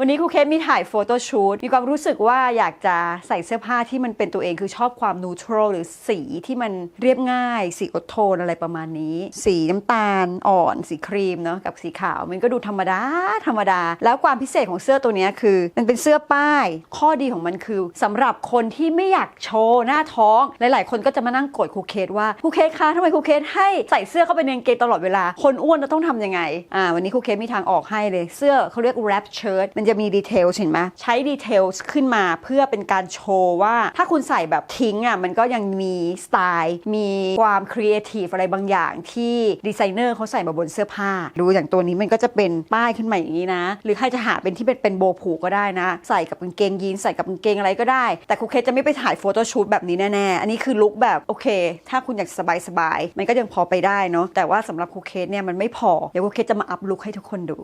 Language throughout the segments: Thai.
วันนี้ครูเคสมีถ่ายโฟโต้ชูตมีความรู้สึกว่าอยากจะใส่เสื้อผ้าที่มันเป็นตัวเองคือชอบความนูทรลหรือสีที่มันเรียบง่าย สีอดโทนอะไรประมาณนี้ สีน้ำตาลอ่อน สีครีมเนาะกับสีขาว มันก็ดูธรรมดาธรรมดา แล้วความพิเศษของเสื้อตัวนี้คือ มันเป็นเสื้อป้าย ข้อดีของมันคือสำหรับคนที่ไม่อยากโชว์หน้าท้องหลาย ๆ คนก็จะมานั่งโกรธครูเคสว่าครูเคสคะทำไมครูเคสให้ใส่เสื้อเข้าไปในกางเกงตลอดเวลาคนอ้วนจะต้องทำยังไงอ่าวันนี้ครูเคสมีทางออกให้เลยเสื้อเขาเรียก wrap shirt มันจะมีดีเทลเห็นไหมใช้ดีเทลขึ้นมาเพื่อเป็นการโชว์ว่า ถ้าคุณใส่แบบทิ้งอะมันก็ยังมีสไตล์ มีความครีเอทีฟอะไรบางอย่างที่ดีไซเนอร์เขาใส่มาบนเสื้อผ้า ดูอย่างตัวนี้มันก็จะเป็นป้ายขึ้นมาอย่างนี้นะ หรือใครจะหาเป็นที่เป็นเป็นโบผูกก็ได้นะ ใส่กับกางเกงยีนใส่กับกางเกงอะไรก็ได้ แต่ครูเคจะไม่ไปถ่ายโฟโต้ชูตแบบนี้แน่ๆ อันนี้คือลุคแบบโอเค ถ้าคุณอยากสบายๆมันก็ยังพอไปได้เนาะแต่ว่าสำหรับครูเคสเนี่ยมันไม่พอเดี๋ยวครูเคสจะมาอัพลุคให้ทุกคนดู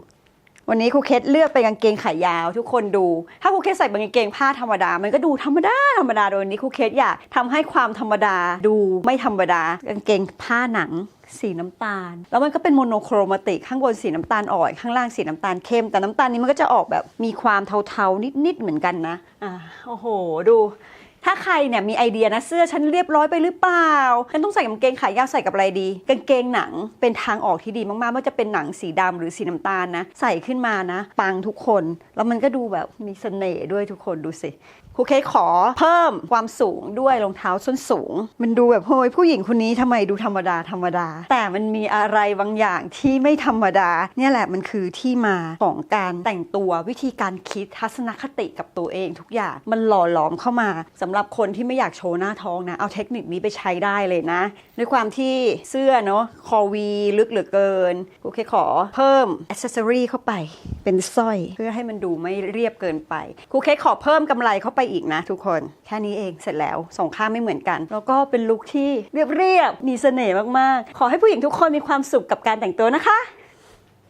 วันนี้ครูเคสเลือกเป็นกางเกงขายาวทุกคนดู ถ้าครูเคสใส่เป็นกางเกงผ้าธรรมดา มันก็ดูธรรมดาธรรมดาโดยนี้ครูเคสอยากทำให้ความธรรมดาดูไม่ธรรมดากางเกงผ้าหนังสีน้ำตาล แล้วมันก็เป็นโมโนโครมาติกข้างบนสีน้ำตาลอ่อนข้างล่างสีน้ำตาลเข้ม แต่น้ำตาลนี้มันก็จะออกแบบมีความเทาๆนิดๆเหมือนกันนะอ่าโอ้โห ดู ถ้าใครเนี่ยมีไอเดียนะเสื้อฉันเรียบร้อยไปหรือเปล่าฉันต้องใส่กางเกงขายาวใส่กับอะไรดี กางเกงหนังเป็นทางออกที่ดีมากๆไม่ว่าจะเป็นหนังสีดำหรือสีน้ำตาลนะใส่ขึ้นมานะปังทุกคน แล้วมันก็ดูแบบมีเสน่ห์ด้วยทุกคนดูสิครูเคขอเพิ่มความสูงด้วยรองเท้าส้นสูง มันดูแบบโฮ้ยผู้หญิงคนนี้ทำไมดูธรรมดาธรรมดา แต่มันมีอะไรบางอย่างที่ไม่ธรรมดา เนี่ยแหละมันคือที่มาของการแต่งตัววิธีการคิดทัศนคติกับตัวเองทุกอย่างมันหล่อหลอมเข้ามาสำหรับคนที่ไม่อยากโชว์หน้าท้องนะ เอาเทคนิคนี้ไปใช้ได้เลยนะ ด้วยความที่เสื้อเนาะคอวีลึกเหลือเกินโอเคขอเพิ่มอ c เซ s ซอรีเข้าไปเป็นสร้อย เพื่อให้มันดูไม่เรียบเกินไปคูเคกขอเพิ่มกำไรเข้าไปอีกนะ ทุกคนแค่นี้เองเสร็จแล้วสองข้างไม่เหมือนกัน แล้วก็เป็นลุคที่เรียบๆมีเสน่ห์มากๆ ขอให้ผู้หญิงทุกคนมีความสุขกับการแต่งตัวนะคะ